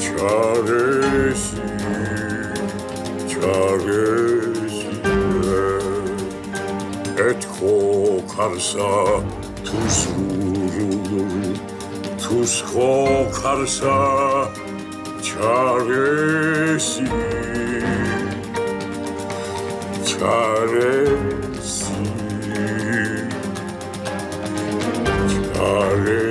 çaresi Çaresi. Çaresi Et kokarsa tuz vurulur Tuz kokarsa çaresi. Çaresi. Çaresine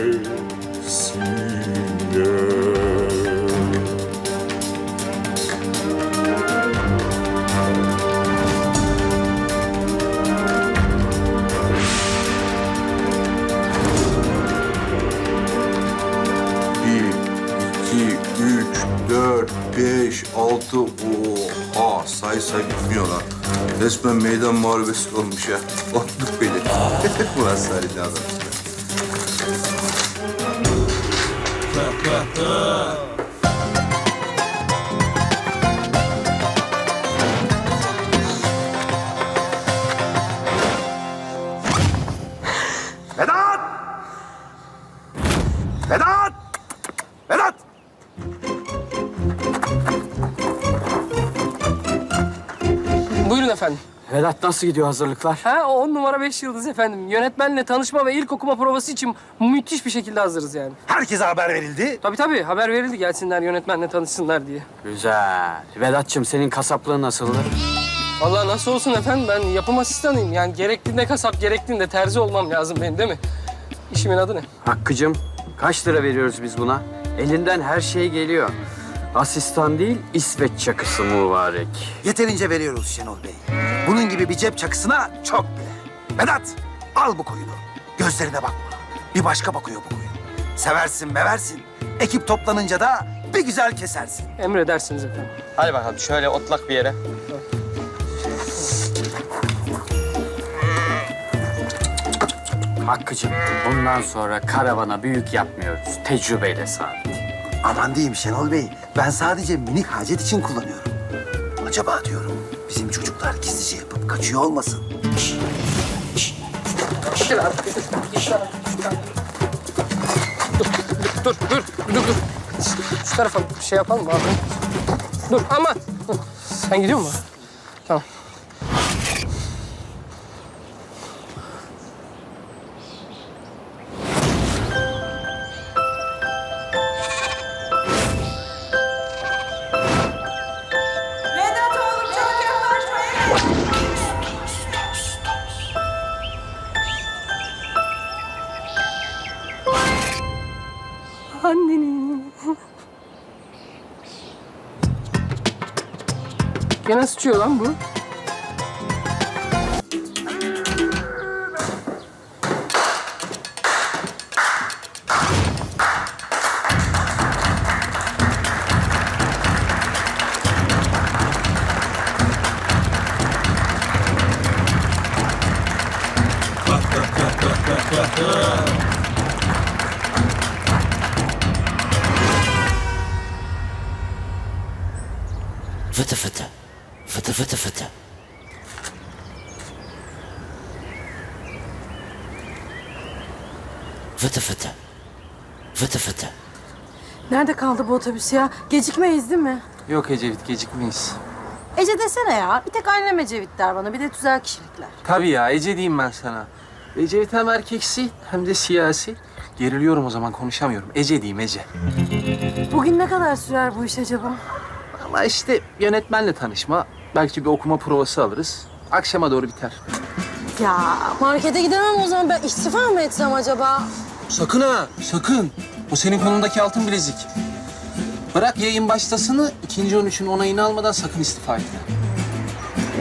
dört, beş, altı. Oha say say bitmiyor lan. Resmen meydan muharebesi olmuş ya. Otluk beni. Ulan Salih ne adam işte. Vedat nasıl gidiyor hazırlıklar? Ha o on numara beş yıldız efendim. Yönetmenle tanışma ve ilk okuma provası için müthiş bir şekilde hazırız yani. Herkese haber verildi. Tabii tabii haber verildi gelsinler yönetmenle tanışsınlar diye. Güzel. Vedat'cığım senin kasaplığın nasıldı? Vallahi nasıl olsun efendim ben yapım asistanıyım. Yani gerektiğinde kasap gerektiğinde terzi olmam lazım benim değil mi? İşimin adı ne? Hakkı'cığım kaç lira veriyoruz biz buna? Elinden her şey geliyor. Asistan değil, İsveç çakısı mübarek. Yeterince veriyoruz Şenol Bey. Bunun gibi bir cep çakısına çok bile. Vedat al bu koyunu. Gözlerine bakma. Bir başka bakıyor bu koyun. Seversin meversin. Ekip toplanınca da bir güzel kesersin. Emredersiniz efendim. Hadi bakalım şöyle otlak bir yere. Hakkı'cığım bundan sonra karavana büyük yapmıyoruz. Tecrübeyle sabit. Aman diyeyim Şenol Bey. Ben sadece minik hacet için kullanıyorum. Acaba diyorum bizim çocuklar gizlice yapıp kaçıyor olmasın? Gel abi. Dur, dur, dur, dur, dur. Şu tarafa bir şey yapalım mı abi? Dur, aman. Sen gidiyor musun? Sıçıyor lan bu. Fıtı fıtı fıtı. Fıtı fıtı. Fıtı. Nerede kaldı bu otobüs ya? Gecikmeyiz değil mi? Yok Ecevit gecikmeyiz. Ece desene ya. Bir tek annem Ecevit der bana. Bir de tüzel kişilikler. Tabii ya Ece diyeyim ben sana. Ecevit hem erkeksi hem de siyasi. Geriliyorum o zaman konuşamıyorum. Ece diyeyim Ece. Bugün ne kadar sürer bu iş acaba? Ama işte yönetmenle tanışma. Belki bir okuma provası alırız. Akşama doğru biter. Ya markete gidemem o zaman. Ben istifa mı etsem acaba? Sakın ha, sakın. O senin kolundaki altın bilezik. Bırak yayın başlasını, ikinci 13'ün onayını almadan sakın istifa etme.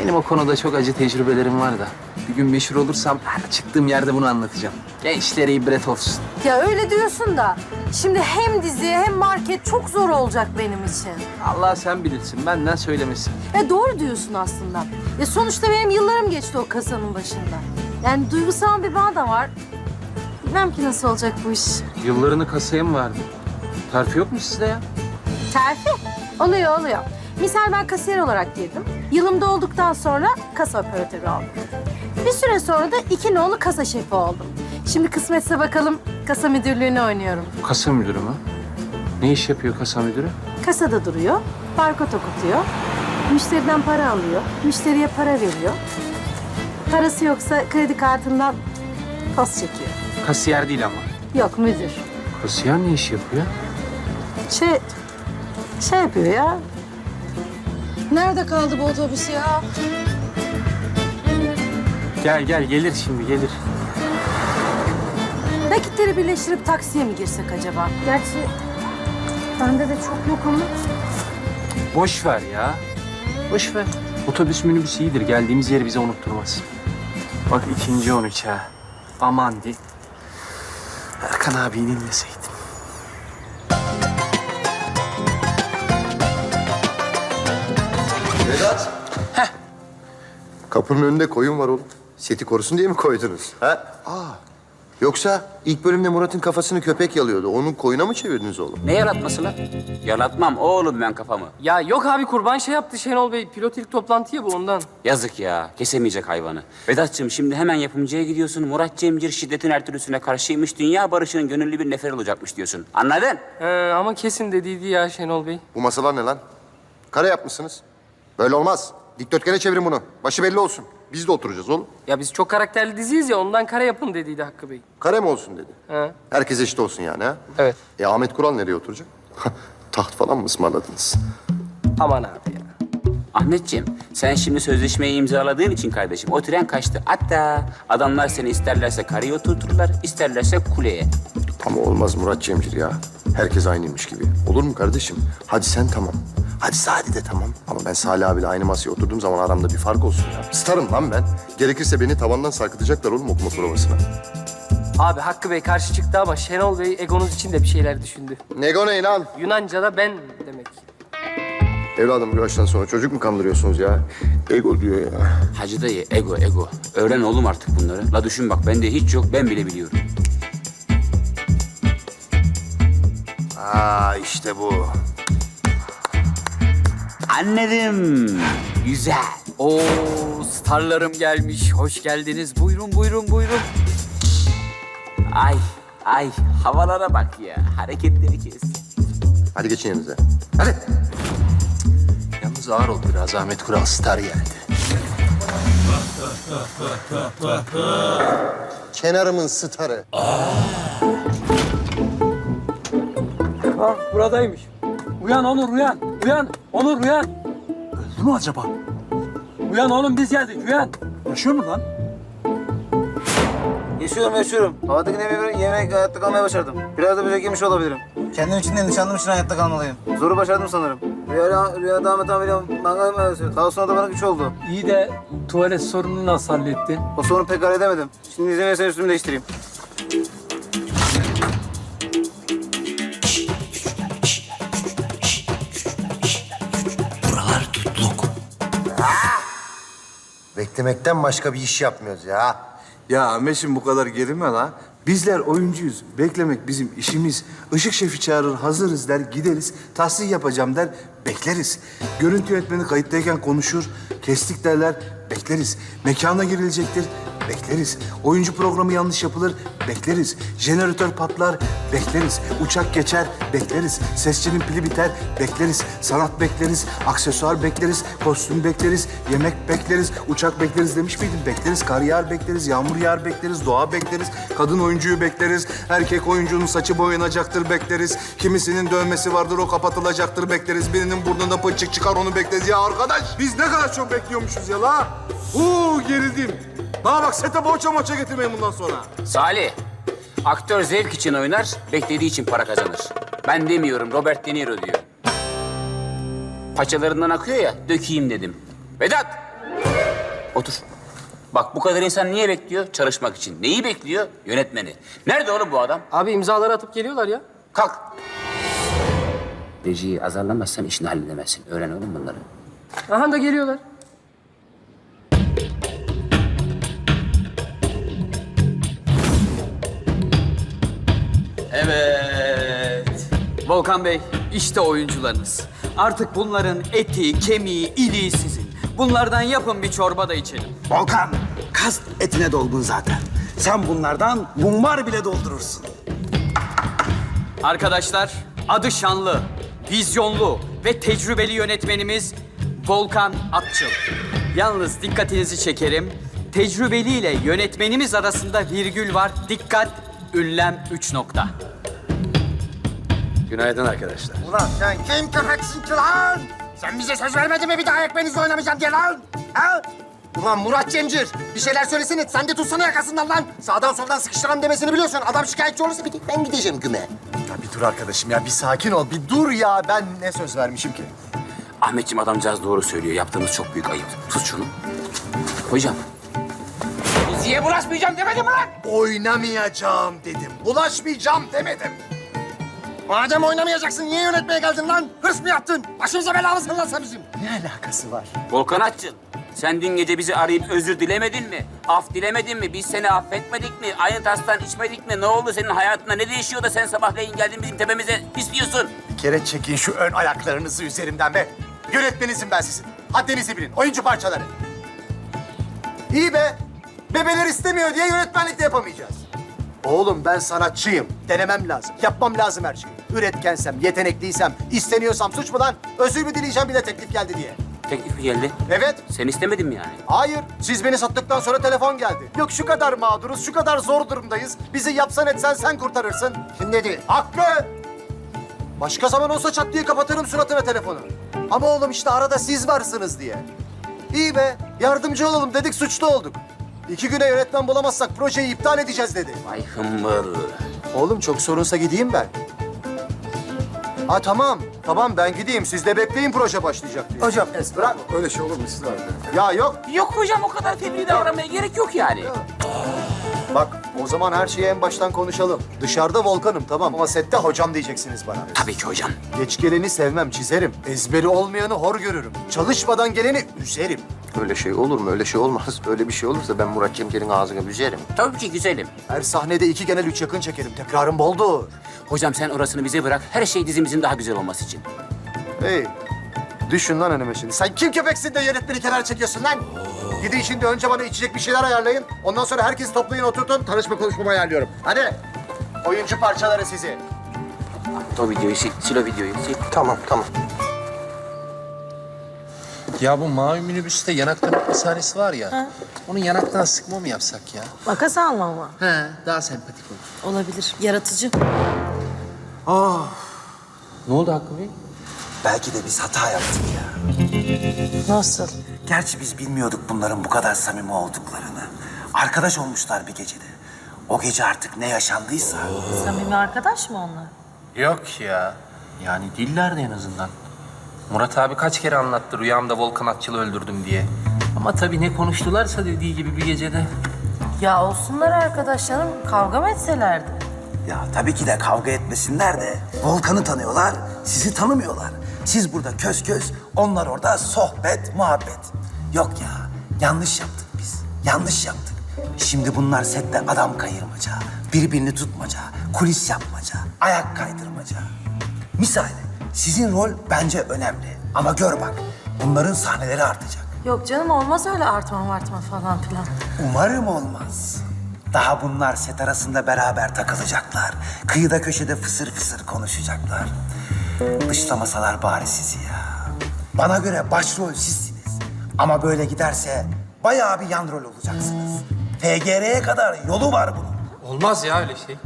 Benim o konuda çok acı tecrübelerim var da. Bir gün meşhur olursam her çıktığım yerde bunu anlatacağım. Gençlere ibret olsun. Ya öyle diyorsun da. Şimdi hem dizi hem market çok zor olacak benim için. Allah sen bilirsin, benden söylemesin. Ya doğru diyorsun aslında. Ya sonuçta benim yıllarım geçti o kasanın başında. Yani duygusal bir bağ da var. Bilmem ki nasıl olacak bu iş. Yıllarını kasaya mı verdin? Terfi yok mu sizde ya? Terfi. Oluyor oluyor. Misal ben kasiyer olarak girdim. Yılım dolduktan sonra kasa operatörü oldum. Bir süre sonra da iki nolu kasa şefi oldum. Şimdi kısmetse bakalım Kasa müdürlüğünü oynuyorum. Kasa müdürü mü? Ne iş yapıyor kasa müdürü? Kasada duruyor, barkod okutuyor. Müşteriden para alıyor, müşteriye para veriyor. Parası yoksa kredi kartından post çekiyor. Kasiyer değil ama. Yok müdür. Kasiyer ne iş yapıyor? Şey, şey yapıyor ya. Nerede kaldı bu otobüs ya? Gel gel gelir şimdi gelir. Nakitleri birleştirip taksiye mi girsek acaba? Gerçi bende de çok yok ama. Boş ver ya. Boş ver. Otobüs minibüs iyidir. Geldiğimiz yeri bize unutturmaz. Bak ikinci on üç ha. Aman di. Erkan abiyi dinleseydim. Vedat. Kapının önünde koyun var oğlum. Seti korusun diye mi koydunuz? Ha? Aa. Yoksa ilk bölümde Murat'ın kafasını köpek yalıyordu. Onun koyuna mı çevirdiniz oğlum? Ne yaratması lan? Yaratmam oğlum ben kafamı. Ya yok abi kurban şey yaptı Şenol Bey. Pilot ilk toplantı ya bu ondan. Yazık ya, kesemeyecek hayvanı. Vedat'cığım şimdi hemen yapımcıya gidiyorsun. Murat Cemcir şiddetin her türlüsüne karşıymış. Dünya barışının gönüllü bir nefer olacakmış diyorsun. Anladın? He, ama kesin dediydi ya Şenol Bey. Bu masalar ne lan? Kare yapmışsınız. Böyle olmaz. Dikdörtgene çevirin bunu. Başı belli olsun. Biz de oturacağız oğlum. Ya biz çok karakterli diziyiz ya ondan kare yapın dediydi Hakkı Bey. Kare mi olsun dedi. He. Herkes eşit olsun yani ha? Evet. E Ahmet Kural nereye oturacak? Taht falan mı ısmarladınız? Aman abi ya. Ahmetciğim, sen şimdi sözleşmeyi imzaladığın için kardeşim o tren kaçtı. Hatta adamlar seni isterlerse kareye oturturlar, isterlerse kuleye. Ama olmaz Murat Cemcir ya. Herkes aynıymış gibi. Olur mu kardeşim? Hadi sen tamam. Hadi Sadi de tamam. Ama ben Salih abiyle aynı masaya oturduğum zaman aramda bir fark olsun ya. Starım lan ben. Gerekirse beni tavandan sarkıtacaklar oğlum okuma provasına. Abi Hakkı Bey karşı çıktı ama Şenol Bey egonuz için de bir şeyler düşündü. Nego ne lan? Yunanca'da ben demek. Evladım bu yaştan sonra çocuk mu kandırıyorsunuz ya? Ego diyor ya. Hacı dayı, ego, ego. Öğren oğlum artık bunları. La düşün bak, bende hiç yok, ben bile biliyorum. Aa işte bu. Anladım. Güzel. Oo, starlarım gelmiş. Hoş geldiniz. Buyurun, buyurun, buyurun. Ay, ay, havalara bak ya. Hareketleri kes. Hadi geçin yerinize. Hadi. Yalnız ağır ol biraz. Ahmet Kural star geldi. Kenarımın starı. Ha, buradaymış. Uyan Onur, uyan. Uyan, Onur uyan. Öldü mü acaba? Uyan oğlum, biz geldik, uyan. Yaşıyor mu lan? Yaşıyorum yaşıyorum. Havadaki nemi yemek hayatta kalmaya başardım. Biraz da böcek yemiş olabilirim. Kendim için de nişanlım için hayatta kalmalıyım. Zoru başardım sanırım. Rüya, rüyada Ahmet abiyle mangal mevzusu. Daha sonra da bana güç oldu. İyi de tuvalet sorununu nasıl hallettin? O sorunu pek halledemedim. Şimdi izin verirsen üstümü değiştireyim. Beklemekten başka bir iş yapmıyoruz ya. Ya Ahmetciğim bu kadar gerilme la. Bizler oyuncuyuz. Beklemek bizim işimiz. Işık şefi çağırır, hazırız der, gideriz. Tahsil yapacağım der, bekleriz. Görüntü yönetmeni kayıttayken konuşur, kestik derler, bekleriz. Mekana girilecektir, bekleriz. Oyuncu programı yanlış yapılır, bekleriz. Jeneratör patlar, bekleriz. Uçak geçer, bekleriz. Sesçinin pili biter, bekleriz. Sanat bekleriz, aksesuar bekleriz, kostüm bekleriz, yemek bekleriz, uçak bekleriz demiş miydim? Bekleriz, kar yağar bekleriz, yağmur yağar bekleriz, doğa bekleriz, kadın oyuncuyu bekleriz, erkek oyuncunun saçı boyanacaktır bekleriz, kimisinin dövmesi vardır o kapatılacaktır bekleriz, birinin burnunda pıçık çıkar onu bekleriz. Ya arkadaş biz ne kadar çok bekliyormuşuz ya la. Huu gerildim. Daha bak sete boğaça moça getirmeyin bundan sonra. Salih, aktör zevk için oynar, beklediği için para kazanır. Ben demiyorum, Robert De Niro diyor. Paçalarından akıyor ya, dökeyim dedim. Vedat! Otur. Bak bu kadar insan niye bekliyor? Çalışmak için. Neyi bekliyor? Yönetmeni. Nerede oğlum bu adam? Abi imzaları atıp geliyorlar ya. Kalk. Rejiyi azarlamazsan işini halledemezsin. Öğren oğlum bunları. Aha da geliyorlar. Volkan Bey, işte oyuncularınız. Artık bunların eti, kemiği, iliği sizin. Bunlardan yapın bir çorba da içelim. Volkan, kas etine dolgun zaten. Sen bunlardan mumbar bile doldurursun. Arkadaşlar, adı şanlı, vizyonlu ve tecrübeli yönetmenimiz Volkan Atçıl. Yalnız dikkatinizi çekerim. Tecrübeli ile yönetmenimiz arasında virgül var. Dikkat, ünlem 3 nokta. Günaydın arkadaşlar. Ulan sen kim köpeksin ki lan? Sen bize söz vermedin mi bir daha ekmenizle oynamayacağım diye lan? Ha? Ulan Murat Cemcir, bir şeyler söylesene. Sen de tutsana yakasından lan. Sağdan soldan sıkıştıran demesini biliyorsun. Adam şikayetçi olursa bir tek ben gideceğim güme. Ya bir dur arkadaşım ya bir sakin ol. Bir dur ya ben ne söz vermişim ki? Ahmetciğim adamcağız doğru söylüyor. Yaptığımız çok büyük ayıp. Tut şunu. Hocam. Diziye bulaşmayacağım demedim mi lan? Oynamayacağım dedim. Bulaşmayacağım demedim. Madem oynamayacaksın niye yönetmeye geldin lan? Hırs mı yaptın? Başımıza bela mısın lan sen bizim? Ne alakası var? Volkan Atçıl. Sen dün gece bizi arayıp özür dilemedin mi? Af dilemedin mi? Biz seni affetmedik mi? Aynı tastan içmedik mi? Ne oldu senin hayatında? Ne değişiyor da sen sabahleyin geldin bizim tepemize istiyorsun? Bir kere çekin şu ön ayaklarınızı üzerimden be. Yönetmenizim ben sizin. Haddinizi bilin. Oyuncu parçaları. İyi be. Bebeler istemiyor diye yönetmenlik de yapamayacağız. Oğlum ben sanatçıyım. Denemem lazım. Yapmam lazım her şeyi. Üretkensem, yetenekliysem, isteniyorsam suç mu lan? Özür mü dileyeceğim bir de teklif geldi diye. Teklif mi geldi? Evet. Sen istemedin mi yani? Hayır. Siz beni sattıktan sonra telefon geldi. Yok şu kadar mağduruz, şu kadar zor durumdayız. Bizi yapsan etsen sen kurtarırsın. Kim dedi? Hakkı. Başka zaman olsa çat diye kapatırım suratına telefonu. Ama oğlum işte arada siz varsınız diye. İyi be. Yardımcı olalım dedik suçlu olduk. İki güne yönetmen bulamazsak projeyi iptal edeceğiz dedi. Vay hımbıl. Oğlum çok sorunsa gideyim ben. Ha tamam. Tamam ben gideyim. Siz de bekleyin proje başlayacak diye. Hocam Bırak. Öyle şey olur mu siz Ya yok. Yok hocam o kadar fevri davranmaya gerek yok yani. O zaman her şeyi en baştan konuşalım. Dışarıda Volkan'ım tamam ama sette hocam diyeceksiniz bana. Tabii ki hocam. Geç geleni sevmem, çizerim. Ezberi olmayanı hor görürüm. Çalışmadan geleni üzerim. Öyle şey olur mu? Öyle şey olmaz. Öyle bir şey olursa ben Murat Cemker'in ağzını büzerim. Tabii ki güzelim. Her sahnede iki genel üç yakın çekerim. Tekrarım boldur. Hocam sen orasını bize bırak. Her şey dizimizin daha güzel olması için. Hey, düşün lan önüme şimdi. Sen kim köpeksin de yönetmeni kenara çekiyorsun lan? Gidin şimdi önce bana içecek bir şeyler ayarlayın. Ondan sonra herkesi toplayın oturtun. Tanışma konuşmamı ayarlıyorum. Hadi. Oyuncu parçaları sizi. O videoyu sil, sil o videoyu sil. Tamam, tamam. Ya bu mavi minibüste yanaktan sahnesi var ya. Onun yanaktan sıkma mı yapsak ya? Makas alma mı? He, daha sempatik olur. Olabilir. Yaratıcı. Ne oldu Hakkı Bey? Belki de biz hata yaptık ya. Nasıl? Gerçi biz bilmiyorduk bunların bu kadar samimi olduklarını. Arkadaş olmuşlar bir gecede. O gece artık ne yaşandıysa. Samimi arkadaş mı onlar? Yok ya. Yani dillerdi en azından. Murat abi kaç kere anlattı rüyamda Volkan Atçıl'ı öldürdüm diye. Ama tabii ne konuştularsa dediği gibi bir gecede. Ya olsunlar arkadaş canım. Kavga mı etselerdi? Ya tabii ki de kavga etmesinler de. Volkan'ı tanıyorlar, sizi tanımıyorlar. Siz burada köz köz, onlar orada sohbet, muhabbet. Yok ya, yanlış yaptık biz. Yanlış yaptık. Şimdi bunlar sette adam kayırmaca, birbirini tutmaca, kulis yapmaca, ayak kaydırmaca. Misal, sizin rol bence önemli. Ama gör bak, bunların sahneleri artacak. Yok canım olmaz öyle artma artma falan filan. Umarım olmaz. Daha bunlar set arasında beraber takılacaklar. Kıyıda köşede fısır fısır konuşacaklar. Dışlamasalar bari sizi ya. Bana göre başrol sizsiniz. Ama böyle giderse bayağı bir yan rol olacaksınız. FGR'ye kadar yolu var bunun. Olmaz ya öyle şey.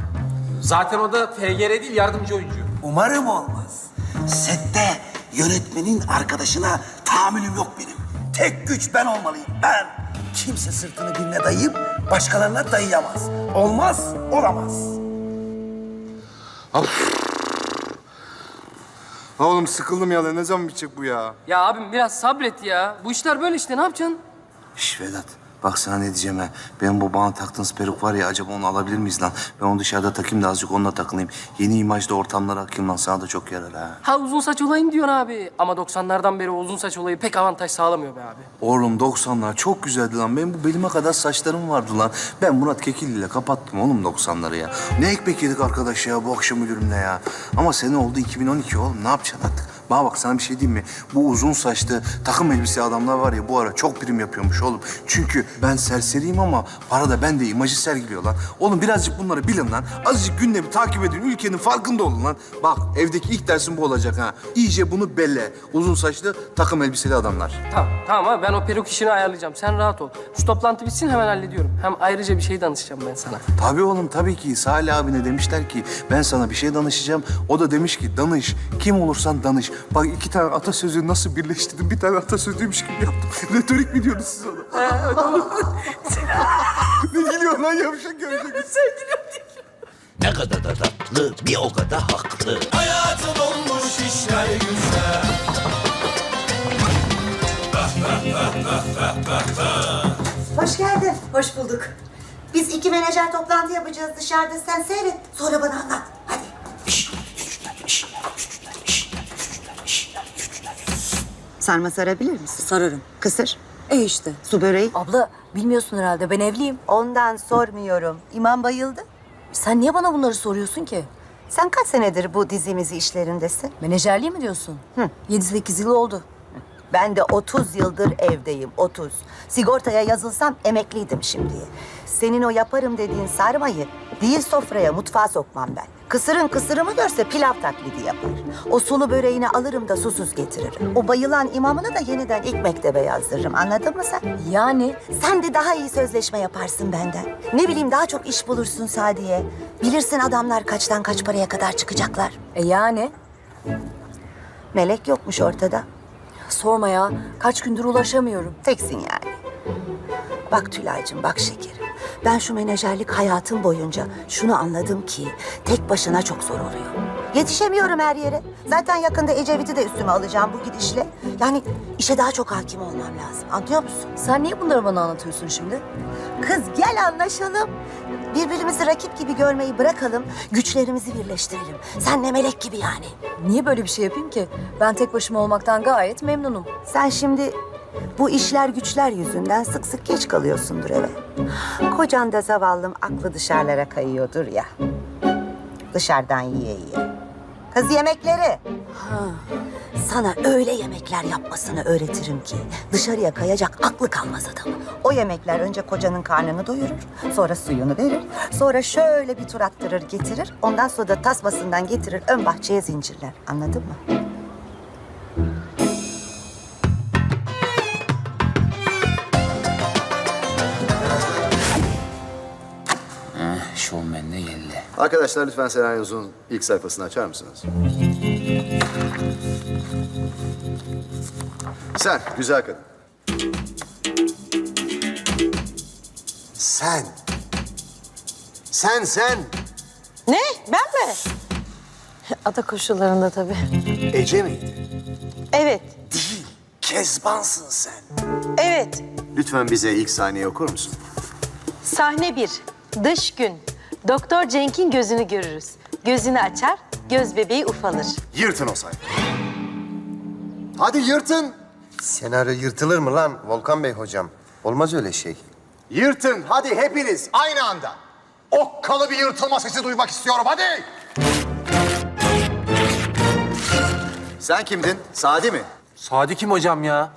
Zaten o da FGR değil yardımcı oyuncu. Umarım olmaz. Sette yönetmenin arkadaşına tahammülüm yok benim. Tek güç ben olmalıyım, ben. Kimse sırtını birine dayayıp başkalarına dayayamaz. Olmaz, olamaz. Oğlum sıkıldım ya. Ne zaman bitecek bu ya? Ya abim biraz sabret ya. Bu işler böyle işte ne yapacaksın? Şş Vedat. Bak sana ne diyeceğim ha. Benim bu bana taktığınız peruk var ya acaba onu alabilir miyiz lan? Ben onu dışarıda takayım da azıcık onunla takılayım. Yeni imajda ortamlara akayım lan. Sana da çok yarar ha. Ha uzun saç olayım diyorsun abi. Ama 90'lardan beri uzun saç olayı pek avantaj sağlamıyor be abi. Oğlum 90'lar çok güzeldi lan. Benim bu belime kadar saçlarım vardı lan. Ben Murat Kekilli ile kapattım oğlum 90'ları ya. Ne ekmek yedik arkadaş ya bu akşam ölürümle ya. Ama sene oldu 2012 oğlum. Ne yapacaksın artık? Bana bak sana bir şey diyeyim mi? Bu uzun saçlı takım elbise adamlar var ya bu ara çok prim yapıyormuş oğlum. Çünkü ben serseriyim ama para da bende imajı sergiliyor lan. Oğlum birazcık bunları bilin lan. Azıcık gündemi takip edin. Ülkenin farkında olun lan. Bak evdeki ilk dersin bu olacak ha. İyice bunu belle. Uzun saçlı takım elbiseli adamlar. Tamam, tamam abi ben o peruk işini ayarlayacağım. Sen rahat ol. Şu toplantı bitsin hemen hallediyorum. Hem ayrıca bir şey danışacağım ben sana. Tabii oğlum tabii ki. Salih abine demişler ki ben sana bir şey danışacağım. O da demiş ki danış. Kim olursan danış. Bak iki tane atasözü nasıl birleştirdim. Bir tane atasözüymüş gibi yaptım. Retorik mi diyorsunuz siz ona? ne gülüyor lan yavşak yavşak. Ne kadar da tatlı bir o kadar haklı. Hoş geldin. Hoş bulduk. Biz iki menajer toplantı yapacağız dışarıda. Sen seyret. Sonra bana anlat. Sarma sarabilir misin? Sararım. Kısır. E işte. Su böreği. Abla bilmiyorsun herhalde ben evliyim. Ondan sormuyorum. İmam bayıldı. Sen niye bana bunları soruyorsun ki? Sen kaç senedir bu dizimizi işlerindesin? Menajerliği mi diyorsun? Hı. 7-8 yıl oldu. Ben de 30 yıldır evdeyim, 30. Sigortaya yazılsam emekliydim şimdiye. Senin o yaparım dediğin sarmayı değil sofraya, mutfağa sokmam ben. Kısırın kısırımı görse pilav taklidi yapar. O sulu böreğini alırım da susuz getiririm. O bayılan imamını da yeniden ilk mektebe yazdırırım. Anladın mı sen? Yani Sen de daha iyi sözleşme yaparsın benden. Ne bileyim daha çok iş bulursun Sadiye. Bilirsin adamlar kaçtan kaç paraya kadar çıkacaklar. e yani Melek yokmuş ortada. sorma ya. Kaç gündür ulaşamıyorum. Teksin yani. Bak Tülay'cığım bak şekerim. Ben şu menajerlik hayatım boyunca şunu anladım ki tek başına çok zor oluyor. Yetişemiyorum her yere. Zaten yakında Ecevit'i de üstüme alacağım bu gidişle. Yani işe daha çok hakim olmam lazım. Anlıyor musun? Sen niye bunları bana anlatıyorsun şimdi? Kız gel anlaşalım. Birbirimizi rakip gibi görmeyi bırakalım. Güçlerimizi birleştirelim. Sen ne melek gibi yani. Niye böyle bir şey yapayım ki? Ben tek başıma olmaktan gayet memnunum. Sen şimdi bu işler güçler yüzünden sık sık geç kalıyorsundur eve. Kocan da zavallım aklı dışarılara kayıyordur ya. Dışarıdan yiye yiye. Kız yemekleri. Sana öyle yemekler yapmasını öğretirim ki dışarıya kayacak aklı kalmaz adam. O yemekler önce kocanın karnını doyurur, sonra suyunu verir, sonra şöyle bir tur attırır getirir, ondan sonra da tasmasından getirir ön bahçeye zincirler. Anladın mı? Arkadaşlar lütfen senaryonuzun ilk sayfasını açar mısınız? Sen, güzel kadın. Sen. Sen, sen. Ne? Ben mi? Ada koşullarında tabii. Ece miydi? Evet, Kezbansın sen. evet. Lütfen bize ilk sahneyi okur musun? Sahne bir. Dış gün. Doktor Cenk'in gözünü görürüz. Gözünü açar, göz bebeği ufalır. Yırtın o sayfayı. Hadi yırtın. Senaryo yırtılır mı lan Volkan Bey hocam? Olmaz öyle şey. Yırtın hadi hepiniz aynı anda. Okkalı bir yırtılma sesi duymak istiyorum hadi. Sen kimdin? Sadi mi? Sadi kim hocam ya?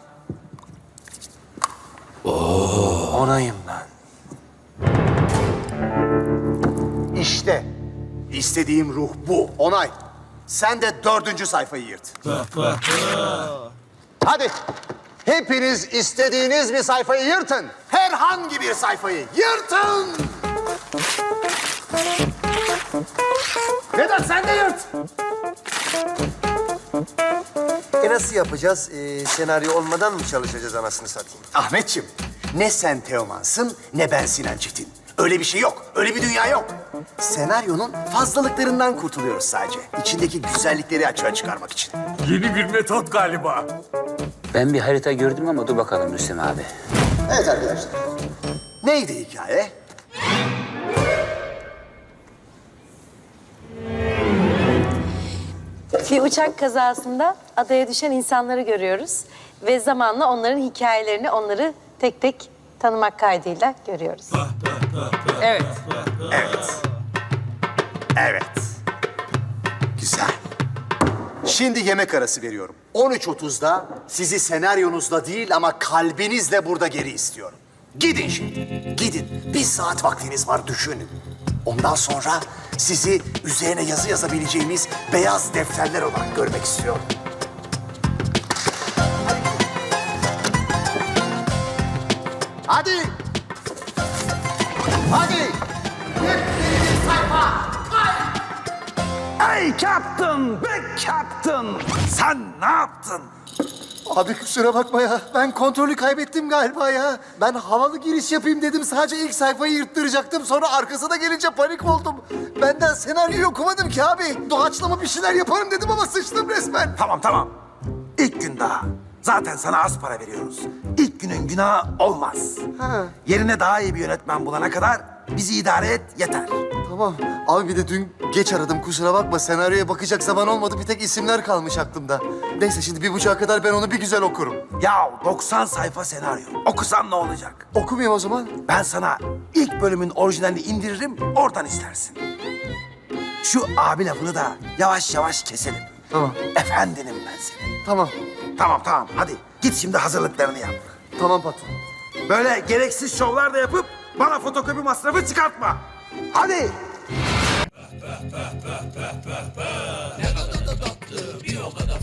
Onayım istediğim ruh bu. Onay. Sen de dördüncü sayfayı yırt. Hadi. Hepiniz istediğiniz bir sayfayı yırtın. Herhangi bir sayfayı yırtın. Vedat sen de yırt. E nasıl yapacağız? Ee, senaryo olmadan mı çalışacağız anasını satayım? Ahmetçim, ne sen Teoman'sın ne ben Sinan Çetin. Öyle bir şey yok, öyle bir dünya yok. Senaryonun fazlalıklarından kurtuluyoruz sadece. İçindeki güzellikleri açığa çıkarmak için. Yeni bir metot galiba. Ben bir harita gördüm ama dur bakalım Rüstem abi. Evet arkadaşlar. Neydi hikaye? Bir uçak kazasında adaya düşen insanları görüyoruz. Ve zamanla onların hikayelerini, onları tek tek tanımak kaydıyla görüyoruz. Evet. Evet. Evet. Güzel. Şimdi yemek arası veriyorum. 13.30'da sizi senaryonuzla değil ama kalbinizle burada geri istiyorum. Gidin şimdi. Gidin. Bir saat vaktiniz var düşünün. Ondan sonra sizi üzerine yazı yazabileceğimiz beyaz defterler olarak görmek istiyorum. Hadi. Hadi. Ey Captain, be Captain! Sen ne yaptın? Abi kusura bakma ya. Ben kontrolü kaybettim galiba ya. Ben havalı giriş yapayım dedim. Sadece ilk sayfayı yırttıracaktım. Sonra arkasına gelince panik oldum. Benden senaryoyu okumadım ki abi. Doğaçlama bir şeyler yaparım dedim ama sıçtım resmen. Tamam tamam. İlk gün daha. Zaten sana az para veriyoruz. İlk günün günahı olmaz. Ha. Yerine daha iyi bir yönetmen bulana kadar bizi idare et yeter. Tamam. Abi bir de dün geç aradım kusura bakma. Senaryoya bakacak zaman olmadı. Bir tek isimler kalmış aklımda. Neyse şimdi bir buçuğa kadar ben onu bir güzel okurum. Ya 90 sayfa senaryo. Okusan ne olacak? Okumayayım o zaman. Ben sana ilk bölümün orijinalini indiririm, oradan izlersin. Şu abi lafını da yavaş yavaş keselim. Tamam. Efendinim ben senin. Tamam. Tamam tamam hadi git şimdi hazırlıklarını yap. Tamam patron. Böyle gereksiz şovlar da yapıp bana fotokopi masrafı çıkartma. Hadi. Bir o kadar